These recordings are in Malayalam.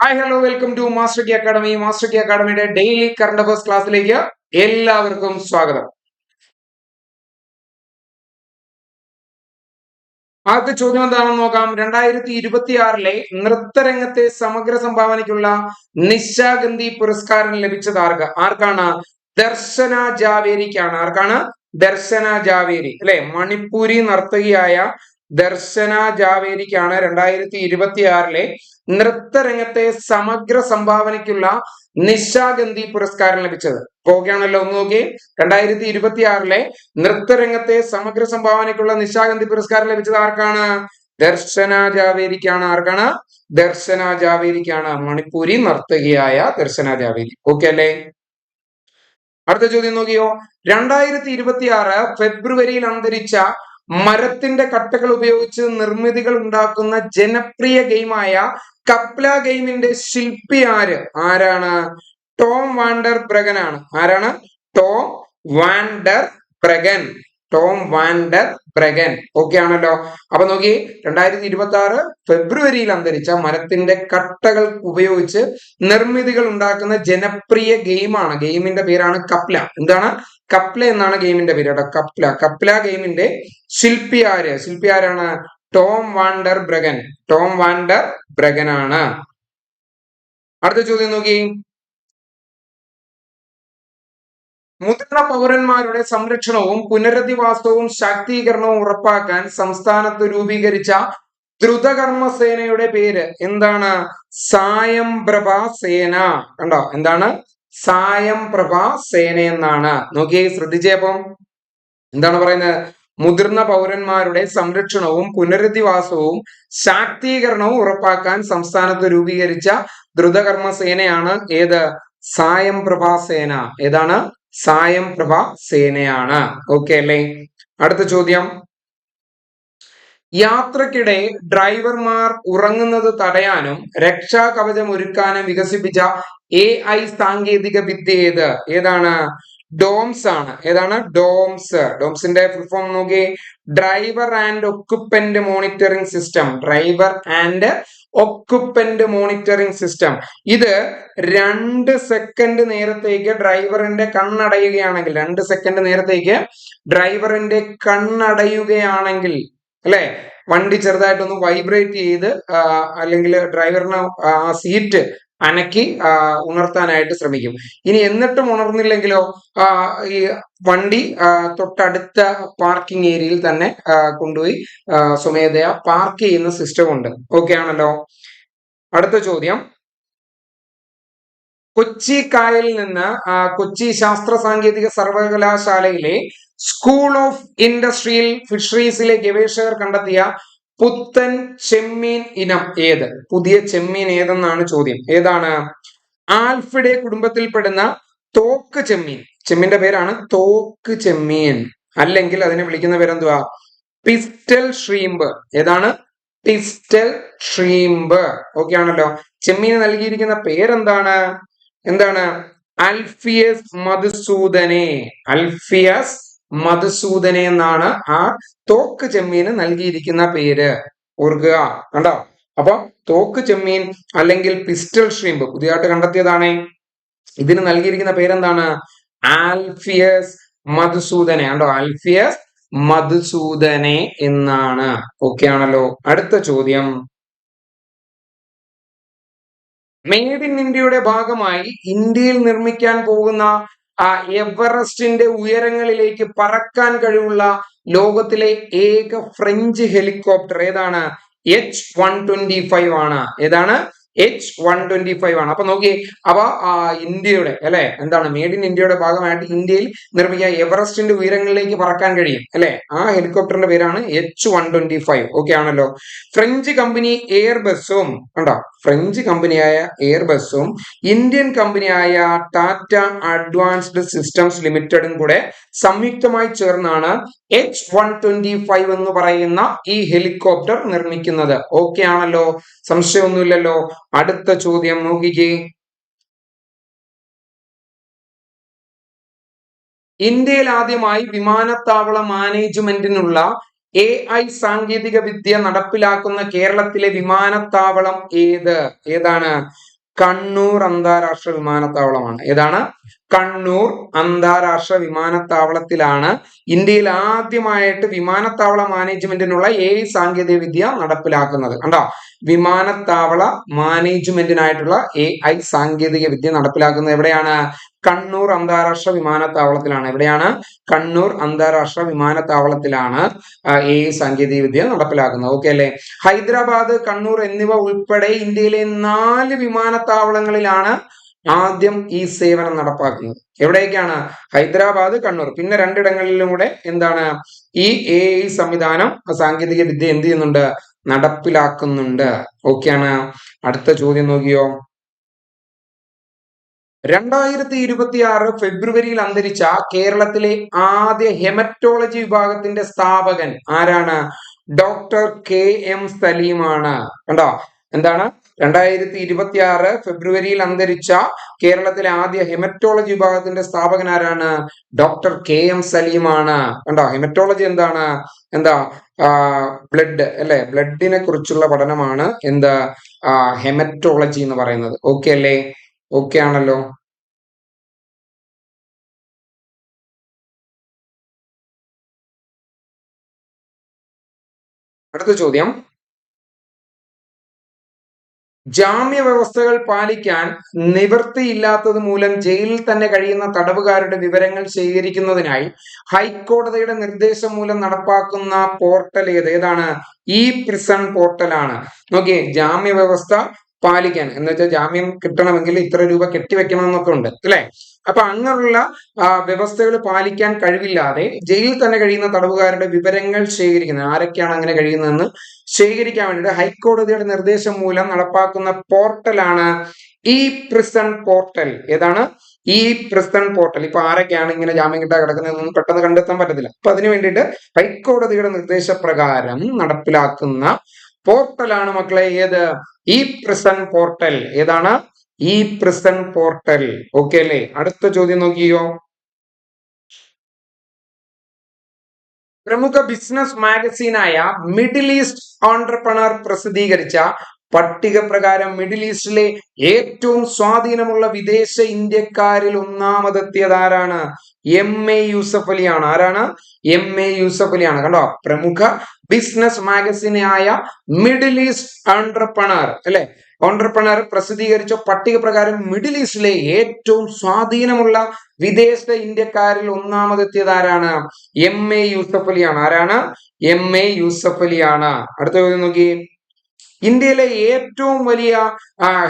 Hi hello welcome to master ki academy master ki അക്കാഡമിയുടെ daily current affairs ക്ലാസ്സിലേക്ക് എല്ലാവർക്കും സ്വാഗതം. ആദ്യത്തെ ചോദ്യം എന്താണെന്ന് നോക്കാം. രണ്ടായിരത്തി ഇരുപത്തി ആറിലെ നൃത്തരംഗത്തെ സമഗ്ര സംഭാവനയ്ക്കുള്ള നിശാഗന്ധി പുരസ്കാരം ലഭിച്ചത് ആർക്ക്? ആർക്കാണ്? ദർശന ജാവേരിക്കാണ്. ആർക്കാണ്? ദർശന ജാവേരി. അല്ലെ? മണിപ്പൂരി നർത്തകിയായ ദർശന ജാവേരിക്കാണ് രണ്ടായിരത്തി ഇരുപത്തി ആറിലെ നൃത്തരംഗത്തെ സമഗ്ര സംഭാവനയ്ക്കുള്ള നിശാഗന്ധി പുരസ്കാരം ലഭിച്ചത്. പോകുകയാണല്ലോ ഒന്ന് നോക്കി. രണ്ടായിരത്തി ഇരുപത്തി ആറിലെ നൃത്തരംഗത്തെ സമഗ്ര സംഭാവനയ്ക്കുള്ള നിശാഗന്ധി പുരസ്കാരം ലഭിച്ചത് ആർക്കാണ്? ദർശന ജാവേരിക്കാണ്. ആർക്കാണ്? ദർശന ജാവേരിക്കാണ്. മണിപ്പൂരി നർത്തകിയായ ദർശന ജാവേരി. ഓക്കെ അല്ലേ? അടുത്ത ചോദ്യം നോക്കിയോ. രണ്ടായിരത്തി ഇരുപത്തി ആറ് ഫെബ്രുവരിയിൽ അന്തരിച്ച മരത്തിന്റെ കട്ടകൾ ഉപയോഗിച്ച് നിർമ്മിതികൾ ഉണ്ടാക്കുന്ന ജനപ്രിയ ഗെയിമായ കപ്ല ഗെയിമിന്റെ ശില്പി ആര്? ആരാണ്? ടോം വാണ്ടർ ബ്രഗൻ ആണ് ആരാണ്? Tom Vanderbruggen. Tom Vanderbruggen. Okay ആണല്ലോ. അപ്പൊ നോക്കി രണ്ടായിരത്തി ഇരുപത്തി ആറ് ഫെബ്രുവരിയിൽ അന്തരിച്ച മരത്തിന്റെ കട്ടകൾ ഉപയോഗിച്ച് നിർമ്മിതികൾ ഉണ്ടാക്കുന്ന ജനപ്രിയ ഗെയിമാണ്. ഗെയിമിന്റെ പേരാണ് കപ്ല. എന്താണ്? കപ്ല എന്നാണ് ഗെയിമിന്റെ പേര് കേട്ടോ. കപ്ല. കപ്ല ഗെയിമിന്റെ ശില്പി ആര്? ശില്പി ആരാണ്? Tom Vanderbruggen. ടോം വാണ്ടർ ബ്രഗൻ ആണ് അടുത്ത ചോദ്യം നോക്കി. മുതിർന്ന പൗരന്മാരുടെ സംരക്ഷണവും പുനരധിവാസവും ശാക്തീകരണവും ഉറപ്പാക്കാൻ സംസ്ഥാനത്ത് രൂപീകരിച്ച ദ്രുതകർമ്മ സേനയുടെ പേര് എന്താണ്? സായംപ്രഭ സേന. കണ്ടോ? എന്താണ്? സായം പ്രഭ സേന എന്നാണ്. നോക്കിയേ ശ്രദ്ധിച്ചേപ്പം എന്താണ് പറയുന്നത്? മുതിർന്ന പൗരന്മാരുടെ സംരക്ഷണവും പുനരധിവാസവും ശാക്തീകരണവും ഉറപ്പാക്കാൻ സംസ്ഥാനത്ത് രൂപീകരിച്ച ദ്രുതകർമ്മ സേനയാണ് ഏത്? സായം പ്രഭാ സേന. ഏതാണ്? സായം പ്രഭ സേനയാണ്. ഓക്കെ അല്ലേ? അടുത്ത ചോദ്യം. യാത്രക്കിടെ ഡ്രൈവർമാർ ഉറങ്ങുന്നത് തടയാനും രക്ഷാകവചം ഒരുക്കാനും വികസിപ്പിച്ച എ ഐ സാങ്കേതിക വിദ്യ ഏത്? ഏതാണ്? ഡോംസ് ആണ്. ഏതാണ്? ഡോംസ്. ഡോംസിന്റെ ഫുൾ ഫോം നോക്കി driver and occupant monitoring system driver and occupant monitoring system ഇത് രണ്ട് സെക്കൻഡ് നേരത്തേക്ക് ഡ്രൈവറിന്റെ കണ്ണടയുകയാണെങ്കിൽ രണ്ട് സെക്കൻഡ് നേരത്തേക്ക് ഡ്രൈവറിന്റെ കണ്ണടയുകയാണെങ്കിൽ അല്ലെ? വണ്ടി ചെറുതായിട്ടൊന്ന് വൈബ്രേറ്റ് ചെയ്ത് അല്ലെങ്കിൽ ഡ്രൈവറിന് ആ സീറ്റ് അനക്കി ഉണർത്താനായിട്ട് ശ്രമിക്കും. ഇനി എന്നിട്ടും ഉണർന്നില്ലെങ്കിലോ ഈ വണ്ടി തൊട്ടടുത്ത പാർക്കിംഗ് ഏരിയയിൽ തന്നെ കൊണ്ടുപോയി സ്വമേധയ പാർക്ക് ചെയ്യുന്ന സിസ്റ്റം ഉണ്ട്. ഓക്കെ ആണല്ലോ? അടുത്ത ചോദ്യം. കൊച്ചി കായലിൽ നിന്ന് കൊച്ചി ശാസ്ത്ര സാങ്കേതിക സർവകലാശാലയിലെ സ്കൂൾ ഓഫ് ഇൻഡസ്ട്രിയിൽ ഫിഷറീസിലെ ഗവേഷകർ കണ്ടെത്തിയ പുത്തൻ ചെമ്മീൻ ഇനം ഏത്? പുതിയ ചെമ്മീൻ ഏതെന്നാണ് ചോദ്യം. ഏതാണ്? ആൽഫിഡെ കുടുംബത്തിൽപ്പെടുന്ന തോക്ക് ചെമ്മീൻ. ചെമ്മീന്റെ പേരാണ് തോക്ക് ചെമ്മീൻ. അല്ലെങ്കിൽ അതിനെ വിളിക്കുന്ന പേരെന്തുവാ? പിസ്റ്റൽ ഷ്രീംബ് ഏതാണ്? പിസ്റ്റൽ ഷ്രീംബ് ഓക്കെ ആണല്ലോ. ചെമ്മീന് നൽകിയിരിക്കുന്ന പേരെന്താണ്? എന്താണ്? അൽഫിയസ് മധുസൂദനെ. അൽഫിയസ് മധുസൂദനെ എന്നാണ് ആ തോക്ക് ചെമ്മീന് നൽകിയിരിക്കുന്ന പേര്. ഓർക്കുക. കണ്ടോ? അപ്പൊ തോക്ക് ചെമ്മീൻ അല്ലെങ്കിൽ പിസ്റ്റൽ ഷ്രീംബ് പുതിയതായിട്ട് കണ്ടെത്തിയതാണ്. ഇതിന് നൽകിയിരിക്കുന്ന പേരെന്താണ്? ആൽഫിയസ് മധുസൂദനെ. കണ്ടോ? ആൽഫിയസ് മധുസൂദനെ എന്നാണ്. ഓക്കെ ആണല്ലോ. അടുത്ത ചോദ്യം. മെയ്ഡ് ഇൻ ഇന്ത്യയുടെ ഭാഗമായി ഇന്ത്യയിൽ നിർമ്മിക്കാൻ പോകുന്ന ആ എവറസ്റ്റിന്റെ ഉയരങ്ങളിലേക്ക് പറക്കാൻ കഴിവുള്ള ലോകത്തിലെ ഏക ഫ്രഞ്ച് ഹെലികോപ്റ്റർ ഏതാണ്? എച്ച് വൺ ട്വന്റി ഫൈവ് ആണ്. ഏതാണ്? എച്ച് വൺ ട്വന്റി ഫൈവ് ആണ്. അപ്പൊ നോക്കി അവ ഇന്ത്യയുടെ അല്ലെ? എന്താണ്? മെയ്ഡ് ഇൻ ഇന്ത്യയുടെ ഭാഗമായിട്ട് ഇന്ത്യയിൽ നിർമ്മിക്കാൻ എവറസ്റ്റിന്റെ ഉയരങ്ങളിലേക്ക് പറക്കാൻ കഴിയും അല്ലെ? ആ ഹെലികോപ്റ്ററിന്റെ പേരാണ് H one twenty five okay ആണല്ലോ. ഫ്രഞ്ച് കമ്പനി എയർബസും കണ്ടോ? ഫ്രഞ്ച് കമ്പനിയായ എയർബസും ഇന്ത്യൻ കമ്പനിയായ ടാറ്റ അഡ്വാൻസ്ഡ് സിസ്റ്റംസ് ലിമിറ്റഡും കൂടെ സംയുക്തമായി ചേർന്നാണ് എച്ച് വൺ ട്വന്റി ഫൈവ് എന്ന് പറയുന്ന ഈ ഹെലികോപ്റ്റർ നിർമ്മിക്കുന്നത്. ഓക്കെ ആണല്ലോ? സംശയമൊന്നുമില്ലല്ലോ? അടുത്ത ചോദ്യം നോക്കിക്കേ. ഇന്ത്യയിൽ ആദ്യമായി വിമാനത്താവള മാനേജ്മെന്റിനുള്ള എ ഐ സാങ്കേതിക വിദ്യ നടപ്പിലാക്കുന്ന കേരളത്തിലെ വിമാനത്താവളം ഏത്? ഏതാണ്? കണ്ണൂർ അന്താരാഷ്ട്ര വിമാനത്താവളമാണ്. ഏതാണ്? കണ്ണൂർ അന്താരാഷ്ട്ര വിമാനത്താവളത്തിലാണ് ഇന്ത്യയിൽ ആദ്യമായിട്ട് വിമാനത്താവള മാനേജ്മെന്റിനുള്ള എ സാങ്കേതിക വിദ്യ നടപ്പിലാക്കുന്നത്. കണ്ടോ? വിമാനത്താവള മാനേജ്മെന്റിനായിട്ടുള്ള എ ഐ സാങ്കേതിക വിദ്യ നടപ്പിലാക്കുന്നത് എവിടെയാണ്? കണ്ണൂർ അന്താരാഷ്ട്ര വിമാനത്താവളത്തിലാണ്. എവിടെയാണ്? കണ്ണൂർ അന്താരാഷ്ട്ര വിമാനത്താവളത്തിലാണ് എ സാങ്കേതിക വിദ്യ നടപ്പിലാക്കുന്നത്. ഓക്കെ അല്ലെ? ഹൈദരാബാദ് കണ്ണൂർ എന്നിവ ഉൾപ്പെടെ ഇന്ത്യയിലെ നാല് വിമാനത്താവളങ്ങളിലാണ് ആദ്യം ഈ സേവനം നടപ്പാക്കുന്നത് എവിടേക്കാണ്? ഹൈദരാബാദ് കണ്ണൂർ. പിന്നെ രണ്ടിടങ്ങളിലും കൂടെ എന്താണ്? ഈ എ ഐ സംവിധാനം സാങ്കേതിക വിദ്യ എന്ത് ചെയ്യുന്നുണ്ട്? നടപ്പിലാക്കുന്നുണ്ട്. ഓക്കെയാണ്. അടുത്ത ചോദ്യം നോക്കിയോ? രണ്ടായിരത്തി ഇരുപത്തി ആറ് ഫെബ്രുവരിയിൽ അന്തരിച്ച കേരളത്തിലെ ആദ്യ ഹെമറ്റോളജി വിഭാഗത്തിന്റെ സ്ഥാപകൻ ആരാണ്? ഡോക്ടർ കെ എം സലീമാണ്. കണ്ടോ? എന്താണ്? രണ്ടായിരത്തി ഇരുപത്തി ആറ് ഫെബ്രുവരിയിൽ അന്തരിച്ച കേരളത്തിലെ ആദ്യ ഹെമറ്റോളജി വിഭാഗത്തിന്റെ സ്ഥാപകൻ ആരാണ്? ഡോക്ടർ കെ എം സലീമാണ്. കണ്ടോ? ഹെമറ്റോളജി എന്താണ്? എന്താ ബ്ലഡ് അല്ലെ? ബ്ലഡിനെ കുറിച്ചുള്ള പഠനമാണ് എന്താ ഹെമറ്റോളജി എന്ന് പറയുന്നത്. ഓക്കെ അല്ലേ? ഓക്കെ ആണല്ലോ. അടുത്ത ചോദ്യം. ജാമ്യ വ്യവസ്ഥകൾ പാലിക്കാൻ നിവൃത്തിയില്ലാത്തത് മൂലം ജയിലിൽ തന്നെ കഴിയുന്ന തടവുകാരുടെ വിവരങ്ങൾ ശേഖരിക്കുന്നതിനായി ഹൈക്കോടതിയുടെ നിർദ്ദേശം മൂലം നടപ്പാക്കുന്ന പോർട്ടൽ ഏത്? ഏതാണ്? ഇ പ്രിസൺ പോർട്ടലാണ് നോക്കിയേ ജാമ്യ വ്യവസ്ഥ പാലിക്കാൻ. എന്ന് വെച്ചാൽ ജാമ്യം കിട്ടണമെങ്കിൽ ഇത്ര രൂപ കെട്ടിവെക്കണം എന്നൊക്കെ ഉണ്ട്. അല്ലെ? അപ്പൊ അങ്ങനെയുള്ള വ്യവസ്ഥകൾ പാലിക്കാൻ കഴിവില്ലാതെ ജയിലിൽ തന്നെ കഴിയുന്ന തടവുകാരുടെ വിവരങ്ങൾ ശേഖരിക്കുന്നത്. ആരൊക്കെയാണ് അങ്ങനെ കഴിയുന്നതെന്ന് ശേഖരിക്കാൻ വേണ്ടിയിട്ട് ഹൈക്കോടതിയുടെ നിർദ്ദേശം മൂലം നടപ്പാക്കുന്ന പോർട്ടലാണ് ഈ പ്രിസൺ പോർട്ടൽ ഏതാണ്? ഈ പ്രിസൺ പോർട്ടൽ ഇപ്പൊ ആരൊക്കെയാണ് ഇങ്ങനെ ജാമ്യം കിട്ടാൻ കിടക്കുന്നതെന്നൊന്നും പെട്ടെന്ന് കണ്ടെത്താൻ പറ്റത്തില്ല. അപ്പൊ അതിനു വേണ്ടിയിട്ട് ഹൈക്കോടതിയുടെ നിർദ്ദേശപ്രകാരം നടപ്പിലാക്കുന്ന പോർട്ടലാണ് മക്കളെ ഏത്? ഈ പ്രിസൺ പോർട്ടൽ ഏതാണ്? ഈ പ്രിസൺ പോർട്ടൽ ഓക്കെ അല്ലേ? അടുത്ത ചോദ്യം നോക്കിയോ? പ്രമുഖ ബിസിനസ് മാഗസീനായ മിഡിൽ ഈസ്റ്റ് ഓണ്ടർപ്രണർ പ്രസിദ്ധീകരിച്ച പട്ടിക പ്രകാരം മിഡിൽ ഈസ്റ്റിലെ ഏറ്റവും സ്വാധീനമുള്ള വിദേശ ഇന്ത്യക്കാരിൽ ഒന്നാമതെത്തിയത് ആരാണ്? എം എ യൂസഫ് അലിയാണ്. ആരാണ്? എം എ യൂസഫ് അലിയാണ്. കണ്ടോ? പ്രമുഖ ബിസിനസ് മാഗസിനായ മിഡിൽ ഈസ്റ്റ് ഓണ്ടർപ്രണർ അല്ലെ? ഓണ്ടർപ്രണർ പ്രസിദ്ധീകരിച്ച പട്ടിക പ്രകാരം മിഡിൽ ഈസ്റ്റിലെ ഏറ്റവും സ്വാധീനമുള്ള വിദേശ ഇന്ത്യക്കാരിൽ ഒന്നാമതെത്തിയത് ആരാണ്? എം എ യൂസഫ് അലിയാണ്. ആരാണ്? എം എ യൂസഫ് അലിയാണ്. അടുത്ത ചോദ്യം നോക്കി. ഇന്ത്യയിലെ ഏറ്റവും വലിയ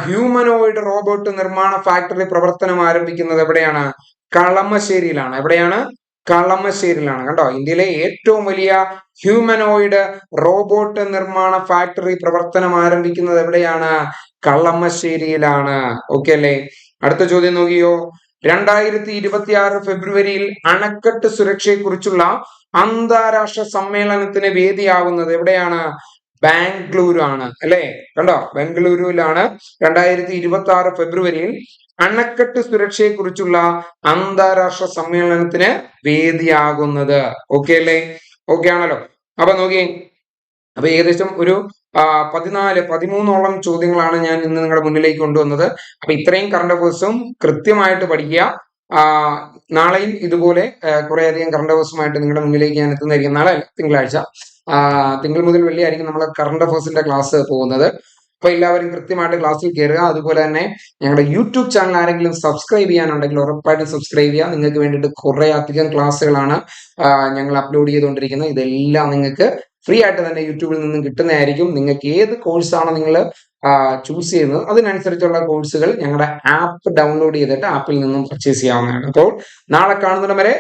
ഹ്യൂമനോയിഡ് റോബോട്ട് നിർമ്മാണ ഫാക്ടറി പ്രവർത്തനം ആരംഭിക്കുന്നത് എവിടെയാണ്? കളമശ്ശേരിയിലാണ്. എവിടെയാണ്? കളമശ്ശേരിയിലാണ്. കണ്ടോ? ഇന്ത്യയിലെ ഏറ്റവും വലിയ ഹ്യൂമനോയിഡ് റോബോട്ട് നിർമ്മാണ ഫാക്ടറി പ്രവർത്തനം ആരംഭിക്കുന്നത് എവിടെയാണ്? കളമശ്ശേരിയിലാണ്. ഓക്കെ അല്ലേ? അടുത്ത ചോദ്യം നോക്കിയോ? രണ്ടായിരത്തി ഇരുപത്തി ആറ് ഫെബ്രുവരിയിൽ അണക്കെട്ട് സുരക്ഷയെക്കുറിച്ചുള്ള അന്താരാഷ്ട്ര സമ്മേളനത്തിന് വേദിയാവുന്നത് എവിടെയാണ്? ബാംഗ്ലൂരു ആണ് അല്ലെ? കണ്ടോ? ബംഗളൂരുവിലാണ് രണ്ടായിരത്തി ഇരുപത്തി ആറ് ഫെബ്രുവരിയിൽ അണക്കെട്ട് സുരക്ഷയെക്കുറിച്ചുള്ള അന്താരാഷ്ട്ര സമ്മേളനത്തിന് വേദിയാകുന്നത്. ഓക്കെ അല്ലേ? ഓക്കെ ആണല്ലോ. അപ്പൊ നോക്കി അപ്പൊ ഏകദേശം ഒരു പതിനാല് പതിമൂന്നോളം ചോദ്യങ്ങളാണ് ഞാൻ ഇന്ന് നിങ്ങളുടെ മുന്നിലേക്ക് കൊണ്ടുവന്നത്. അപ്പൊ ഇത്രയും കറണ്ട് അഫേഴ്സും കൃത്യമായിട്ട് പഠിക്കുക. നാളെയും ഇതുപോലെ കുറേയധികം കറണ്ട് അഫേഴ്സുമായിട്ട് നിങ്ങളുടെ മുന്നിലേക്ക് ഞാൻ എത്തുന്നതായിരിക്കും നാളെ തിങ്കളാഴ്ച. തിങ്കൾ മുതൽ വെള്ളിയായിരിക്കും നമ്മൾ കറണ്ട് അഫേഴ്സിന്റെ ക്ലാസ് പോകുന്നത്. അപ്പൊ എല്ലാവരും കൃത്യമായിട്ട് ക്ലാസ്സിൽ കയറുക അതുപോലെ തന്നെ ഞങ്ങളുടെ യൂട്യൂബ് ചാനൽ ആരെങ്കിലും സബ്സ്ക്രൈബ് ചെയ്യാനുണ്ടെങ്കിൽ ഉറപ്പായിട്ടും സബ്സ്ക്രൈബ് ചെയ്യുക. നിങ്ങൾക്ക് വേണ്ടിയിട്ട് കുറെ അധികം ക്ലാസ്സുകളാണ് ഞങ്ങൾ അപ്ലോഡ് ചെയ്തുകൊണ്ടിരിക്കുന്നത്. ഇതെല്ലാം നിങ്ങൾക്ക് ഫ്രീ ആയിട്ട് തന്നെ യൂട്യൂബിൽ നിന്നും കിട്ടുന്നതായിരിക്കും. നിങ്ങൾക്ക് ഏത് കോഴ്സാണ് നിങ്ങൾ ചൂസ് ചെയ്യുന്നത്. അതിനനുസരിച്ചുള്ള കോഴ്സുകൾ ഞങ്ങളുടെ ആപ്പ് ഡൗൺലോഡ് ചെയ്തിട്ട് ആപ്പിൽ നിന്നും പർച്ചേസ് ചെയ്യാവുന്നതാണ്. അപ്പോൾ നാളെ കാണുന്നിടം വരെ